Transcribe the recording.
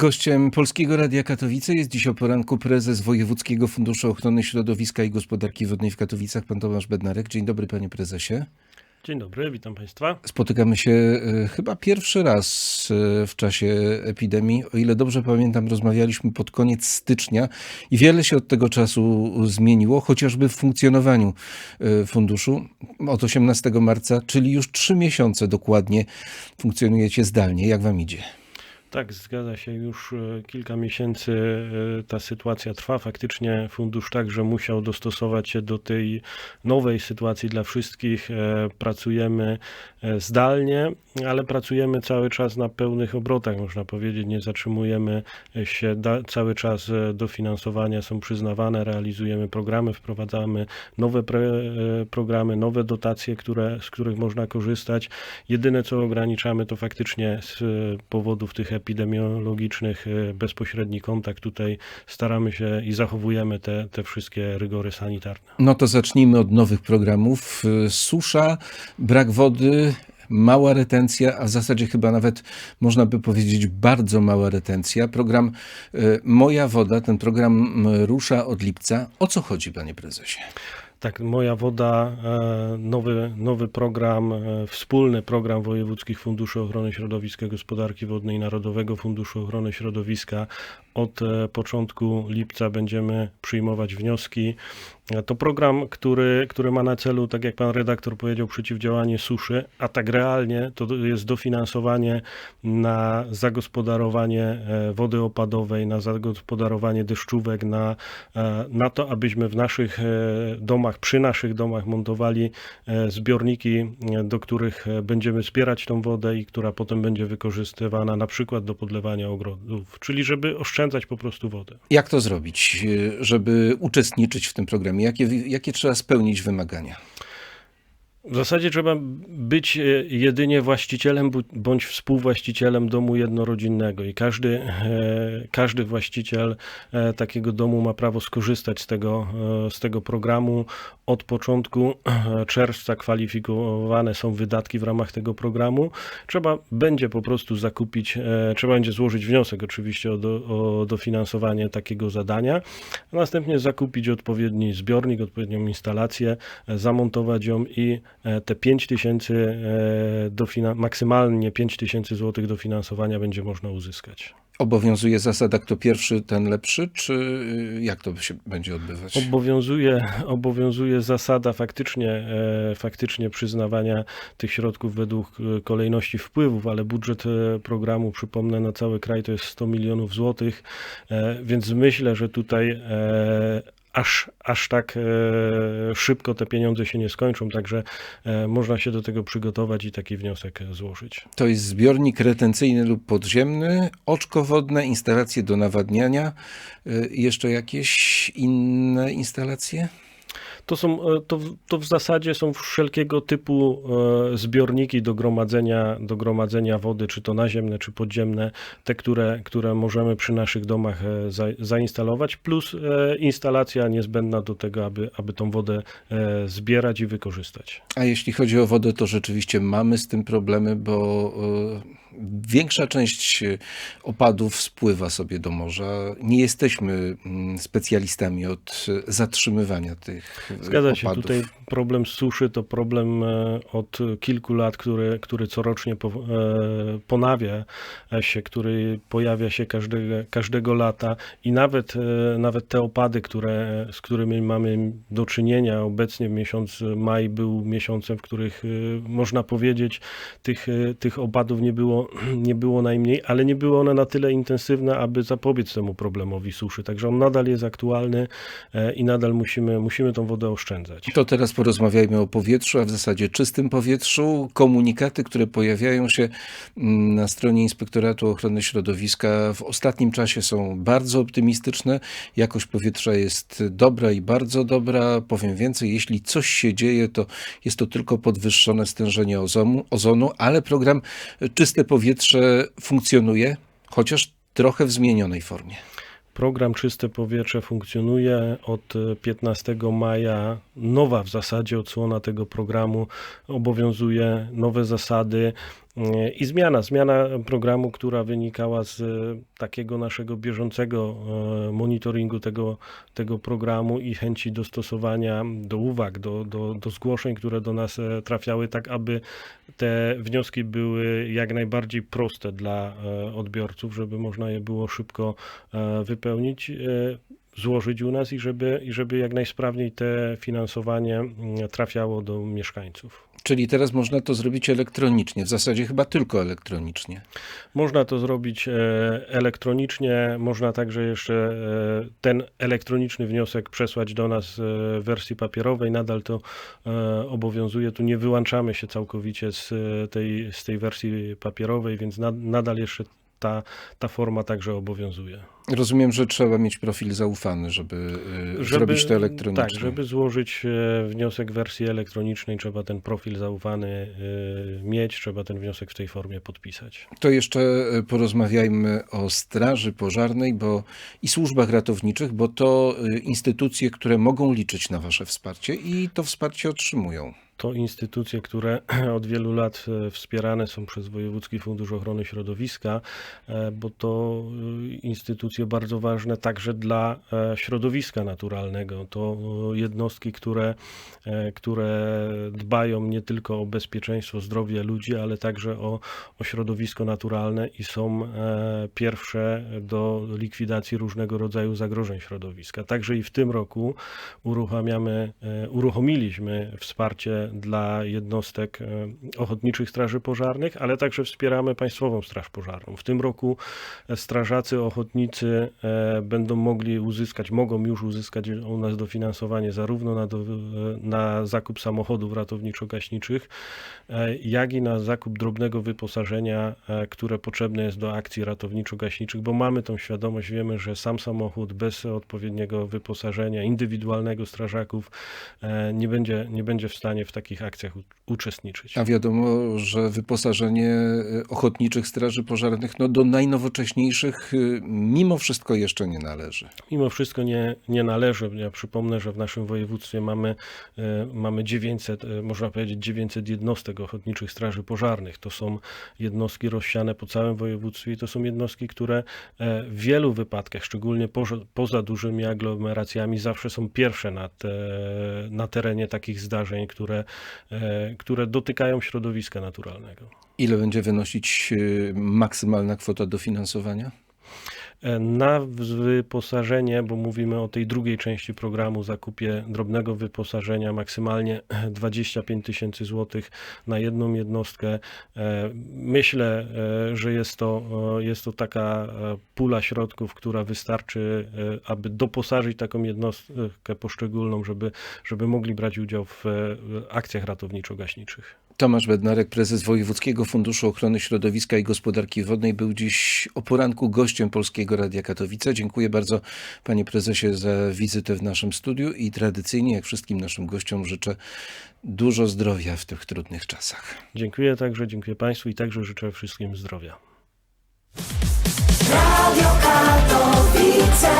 Gościem Polskiego Radia Katowice jest dziś o poranku prezes Wojewódzkiego Funduszu Ochrony Środowiska i Gospodarki Wodnej w Katowicach, pan Tomasz Bednarek. Dzień dobry, panie prezesie. Dzień dobry, witam Państwa. Spotykamy się e, chyba pierwszy raz e, w czasie epidemii. O ile dobrze pamiętam, rozmawialiśmy pod koniec stycznia i wiele się od tego czasu zmieniło, chociażby w funkcjonowaniu e, funduszu. Od 18 marca, czyli już trzy miesiące dokładnie funkcjonujecie zdalnie. Jak wam idzie? Tak, zgadza się, już e, kilka miesięcy e, ta sytuacja trwa. Faktycznie fundusz także musiał dostosować się do tej nowej sytuacji dla wszystkich. E, Pracujemy zdalnie, ale pracujemy cały czas na pełnych obrotach, można powiedzieć. Nie zatrzymujemy się, cały czas dofinansowania są przyznawane, realizujemy programy, wprowadzamy nowe programy, nowe dotacje, które, z których można korzystać. Jedyne co ograniczamy to faktycznie z powodów tych epidemiologicznych e, bezpośredni kontakt. Tutaj staramy się i zachowujemy te, te wszystkie rygory sanitarne. No to zacznijmy od nowych programów. E, Susza, brak wody, mała retencja, a w zasadzie chyba nawet można by powiedzieć bardzo mała retencja. Program e, Moja Woda, ten program rusza od lipca. O co chodzi, panie prezesie? Tak, Moja Woda, e, nowy, nowy program, e, wspólny program Wojewódzkich Funduszy Ochrony Środowiska Gospodarki Wodnej Narodowego Funduszu Ochrony Środowiska. Od e, początku lipca będziemy przyjmować wnioski. To program, który, który ma na celu, tak jak pan redaktor powiedział, przeciwdziałanie suszy, a tak realnie to jest dofinansowanie na zagospodarowanie wody opadowej, na zagospodarowanie deszczówek, na, na to, abyśmy w naszych e, domach, przy naszych domach montowali e, zbiorniki, e, do których e, będziemy zbierać tą wodę i która potem będzie wykorzystywana na przykład do podlewania ogrodów, czyli żeby oszczędzać po prostu wodę. Jak to zrobić, żeby uczestniczyć w tym programie? Jakie, jakie trzeba spełnić wymagania? W zasadzie trzeba być e, jedynie właścicielem bądź współwłaścicielem domu jednorodzinnego i każdy, e, każdy właściciel e, takiego domu ma prawo skorzystać z tego, z tego programu. Od początku czerwca kwalifikowane są wydatki w ramach tego programu. Trzeba będzie po prostu zakupić, trzeba będzie złożyć wniosek oczywiście o, do, o dofinansowanie takiego zadania, następnie zakupić odpowiedni zbiornik, odpowiednią instalację, zamontować ją i te 5 tysięcy, e, maksymalnie 5 tysięcy złotych dofinansowania będzie można uzyskać. Obowiązuje zasada, kto pierwszy, ten lepszy, czy e, jak to się będzie odbywać? Obowiązuje, obowiązuje zasada faktycznie, e, faktycznie przyznawania tych środków według e, kolejności wpływów, ale budżet e, programu, przypomnę, na cały kraj to jest 100 milionów złotych, e, więc myślę, że tutaj e, aż, aż tak e, szybko te pieniądze się nie skończą, także e, można się do tego przygotować i taki wniosek e, złożyć. To jest zbiornik retencyjny lub podziemny, oczko wodne, instalacje do nawadniania, y, jeszcze jakieś inne instalacje? To, są, e, to, to w zasadzie są wszelkiego typu e, zbiorniki do gromadzenia, do gromadzenia wody, czy to naziemne, czy podziemne, te, które, które możemy przy naszych domach e, za, zainstalować, plus instalacja niezbędna do tego, aby, aby tą wodę zbierać i wykorzystać. A jeśli chodzi o wodę, to rzeczywiście mamy z tym problemy, bo większa część y, opadów spływa sobie do morza. Nie jesteśmy mm, specjalistami od y, zatrzymywania tych y, Zgadza się, opadów. tutaj problem suszy to problem e, od kilku lat, który, który corocznie e, ponawia się, który pojawia się każdego, każdego lata i nawet, e, nawet te opady, które, z którymi mamy do czynienia, obecnie miesiąc maj był miesiącem, w których można powiedzieć tych, tych opadów nie było, nie było najmniej, ale nie były one na tyle intensywne, aby zapobiec temu problemowi suszy, także on nadal jest aktualny i nadal musimy, musimy tą wodę oszczędzać. To teraz porozmawiajmy o powietrzu, a w zasadzie czystym powietrzu. Komunikaty, które pojawiają się mm, na stronie Inspektoratu Ochrony Środowiska w ostatnim czasie są bardzo optymistyczne. Jakość powietrza jest dobra i bardzo dobra. Powiem więcej, jeśli coś się dzieje, to jest to tylko podwyższone stężenie ozonu, ozonu ale program Czyste Powietrze funkcjonuje, chociaż trochę w zmienionej formie. Program Czyste Powietrze funkcjonuje od e, 15 maja. Nowa w zasadzie odsłona tego programu obowiązuje, nowe zasady. I zmiana, zmiana programu, która wynikała z e, takiego naszego bieżącego e, monitoringu tego, tego programu i chęci dostosowania do uwag, do, do, do zgłoszeń, które do nas e, trafiały, tak aby te wnioski były jak najbardziej proste dla odbiorców, żeby można je było szybko wypełnić. Złożyć u nas i żeby, i żeby jak najsprawniej te finansowanie trafiało do mieszkańców. Czyli teraz można to zrobić elektronicznie, w zasadzie chyba tylko elektronicznie. Można to zrobić e, elektronicznie, można także jeszcze e, ten elektroniczny wniosek przesłać do nas e, w wersji papierowej. Nadal to obowiązuje. Tu nie wyłączamy się całkowicie z tej, z tej wersji papierowej, więc nad, nadal jeszcze ta, ta forma także obowiązuje. Rozumiem, że trzeba mieć profil zaufany, żeby, y, zrobić to elektronicznie. Tak, żeby złożyć e, wniosek w wersji elektronicznej, trzeba ten profil zaufany e, mieć, trzeba ten wniosek w tej formie podpisać. To jeszcze y, porozmawiajmy o Straży Pożarnej bo i służbach ratowniczych, bo to instytucje, które mogą liczyć na Wasze wsparcie i to wsparcie otrzymują. To instytucje, które od wielu lat e, wspierane są przez Wojewódzki Fundusz Ochrony Środowiska, e, bo to e, instytucje bardzo ważne także dla środowiska naturalnego. To jednostki, które, które dbają nie tylko o bezpieczeństwo, zdrowie ludzi, ale także o, o środowisko naturalne i są pierwsze do likwidacji różnego rodzaju zagrożeń środowiska. Także i w tym roku uruchamiamy, uruchomiliśmy wsparcie dla jednostek e, ochotniczych straży pożarnych, ale także wspieramy Państwową Straż Pożarną. W tym roku e, strażacy ochotnicy e, będą mogli uzyskać, mogą już uzyskać u nas dofinansowanie zarówno na, do, na zakup samochodów ratowniczo-gaśniczych, jak i na zakup drobnego wyposażenia, które potrzebne jest do akcji ratowniczo-gaśniczych, bo mamy tą świadomość, wiemy, że sam samochód bez odpowiedniego wyposażenia indywidualnego strażaków nie będzie, nie będzie w stanie w takich akcjach uczestniczyć. A wiadomo, że wyposażenie y, ochotniczych straży pożarnych no, do najnowocześniejszych y, mimo wszystko jeszcze nie należy. Mimo wszystko nie, nie należy. Ja przypomnę, że w naszym województwie mamy, e, mamy 900, e, można powiedzieć 900 jednostek ochotniczych straży pożarnych. To są jednostki rozsiane po całym województwie i to są jednostki, które e, w wielu wypadkach, szczególnie poza, dużymi aglomeracjami, zawsze są pierwsze na, te, na terenie takich zdarzeń, które, e, które dotykają środowiska naturalnego. Ile będzie wynosić y, maksymalna kwota dofinansowania? E, Na wyposażenie, bo mówimy o tej drugiej części programu, zakupie drobnego wyposażenia, maksymalnie 25 tysięcy złotych na jedną jednostkę. E, Myślę, e, że jest to, jest to taka pula środków, która wystarczy, aby doposażyć taką jednostkę poszczególną, żeby, żeby mogli brać udział w akcjach ratowniczo-gaśniczych. Tomasz Bednarek, prezes Wojewódzkiego Funduszu Ochrony Środowiska i Gospodarki Wodnej, był dziś o poranku gościem Polskiego Radia Katowice. Dziękuję bardzo panie prezesie za wizytę w naszym studiu i tradycyjnie, jak wszystkim naszym gościom, życzę dużo zdrowia w tych trudnych czasach. Dziękuję także, dziękuję Państwu i także życzę wszystkim zdrowia. Radio Katowice